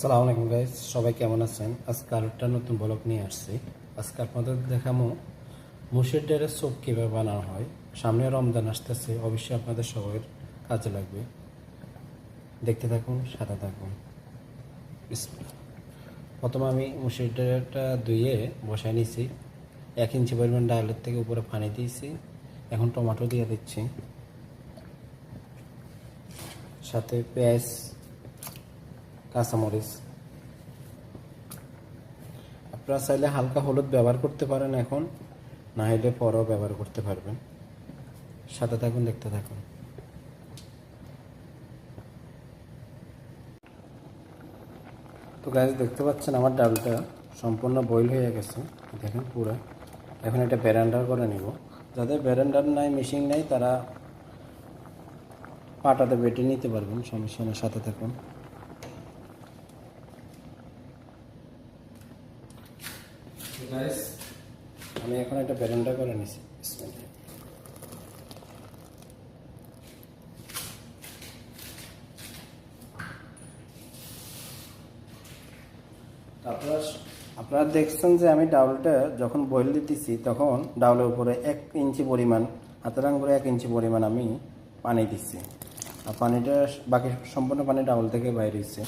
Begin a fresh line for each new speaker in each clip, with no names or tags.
সালাম আলাইকুম গাইজ সবাই কেমন আছেন? আজকে আরেকটা নতুন ব্লগ নিয়ে আসছি। আজকে আপনাদের দেখামো মুসির ডালের চোখ কীভাবে বানানো হয়। সামনে রমজান আসতেছে, অবশ্যই আপনাদের সবার কাজে লাগবে। দেখতে থাকুন, সাথে থাকুন। প্রথমে আমি মুসির ডালটা ধুয়ে বসায় নিয়েছি। এক ইঞ্চি পরিমাণ ডালের থেকে উপরে পানি দিয়েছি। এখন টমেটো দিয়ে দিচ্ছি। সাথে পেঁয়াজ কাঁচামরিচ আপনারা চাইলে হালকা হলুদ ব্যবহার করতে পারেন এখন, না হলে পরেও ব্যবহার করতে পারবেন। সাথে থাকুন, দেখতে থাকুন। তো গাছ দেখতে পাচ্ছেন আমার ডালটা সম্পূর্ণ বয়েল হয়ে গেছে। দেখেন পুরো। এখন এটা ব্যারান্ডার করে নিব। যাদের ব্যারান্ডার নাই মেশিন নাই, তারা পাটাতে বেটে নিতে পারবেন, সমস্যা সাথে থাকুন। আমি এখন একটা ব্যারেন্ডা করে নিছি। আপনারা আপনারা দেখছেন যে আমি ডাউলটা যখন বয়েল দিতেছি, তখন ডাউলের উপরে এক ইঞ্চি পরিমাণ, হাতের আঙ্গুরে এক ইঞ্চি পরিমাণ আমি পানি দিচ্ছি। আর পানিটা, বাকি সম্পূর্ণ পানি ডাউল থেকে বাইরে হচ্ছে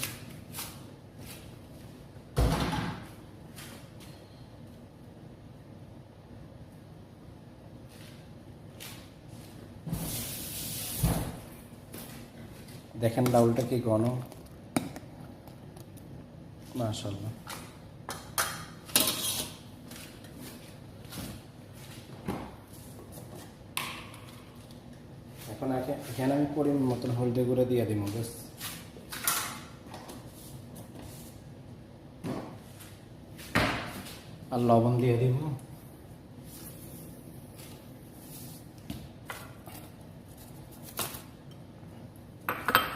দেখেন ডাউলটা কি ঘন। মাশাল্লাহ এখন এখানে আমি পরিমাণ মতন হলদে করে দিয়ে দিব বেশ। আর লবণ দিয়ে দিব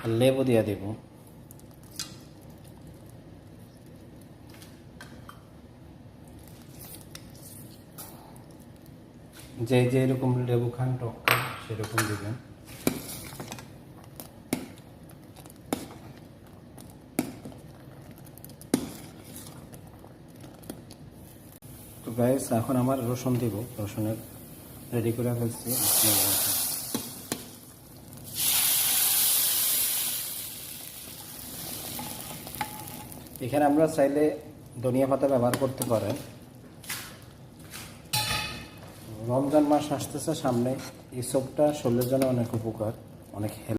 আর লেবু দিয়ে দিব যে যেরকম লেবু খান টক খান সেরকম দিবেন তো গাইস এখন আমার রসুন দিব। রসুনের রেডি করে ফেলছি। এখানে আমরা চাইলে ধনিয়া পাতা ব্যবহার করতে পারেন। রমজান মাস আসতেছে সামনে। এই সবটা শরীরের জন্য অনেক উপকার, অনেক হেল্প